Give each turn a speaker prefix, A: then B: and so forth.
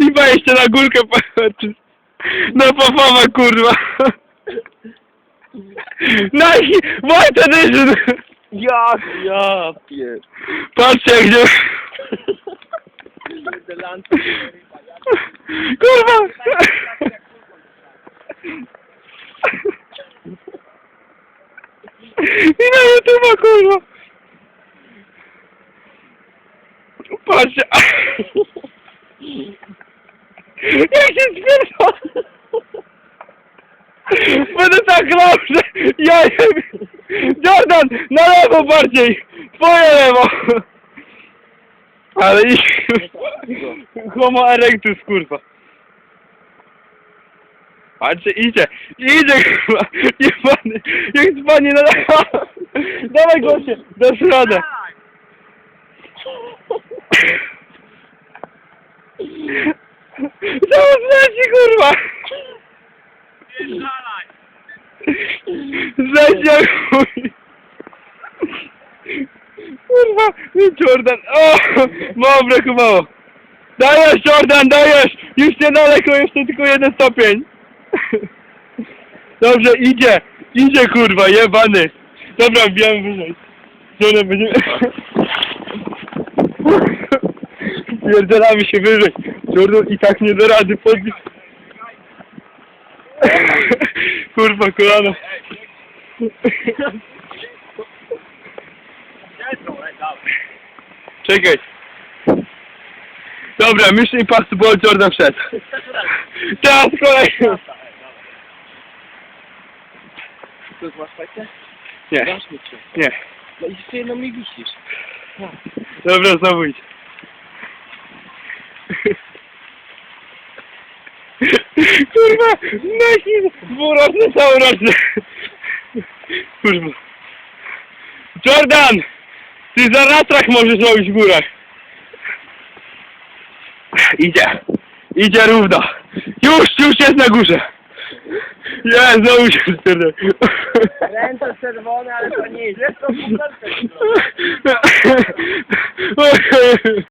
A: I wejście na górkę patrzy. No popowa kurwa. No i Wojtek Dyżyn.
B: Jak? Ja pier...
A: Patrzcie gdzie... Kurwa! I na YouTube kurwa! Patrzcie! Jak się spierdolę! Będę tak grał, że ja. Jordan, na lewo bardziej! Twoje lewo! Ale i... Homo erectus, kurwa. Patrzcie, idzie, idzie, kurwa, jebany, jak dzwoni na lewo. Dawaj goście, do środek. Zaraz leci, kurwa. Zejdź jak chuj. Kurwa, Jordan, o, mało brakowało. Dajesz, Jordan, dajesz! Już niedaleko, jeszcze tylko jeden stopień. Dobrze, idzie, idzie kurwa, jebany. Dobra, wbijam wyżej. Jordan będzie... Pierdolamy się wyżej. Jordan i tak nie da rady podbić. Kurwa, kolano. Czekaj. Dobra, Mission Impossible Jordan wszedł. Teraz kolejny.
B: To masz fajkę?
A: Nie, nie.
B: No i jeszcze jedno mi wisisz.
A: Dobra, znowu idź. Kurwa, nasi dwuroczny, całoroczny. Kurwa. Jordan! Ty za ratrach możesz robić w górach. Idzie. Idzie równo. Już, już jest na górze. Nie, znowu się stary.
B: Ręce czerwone, ale to nie jest.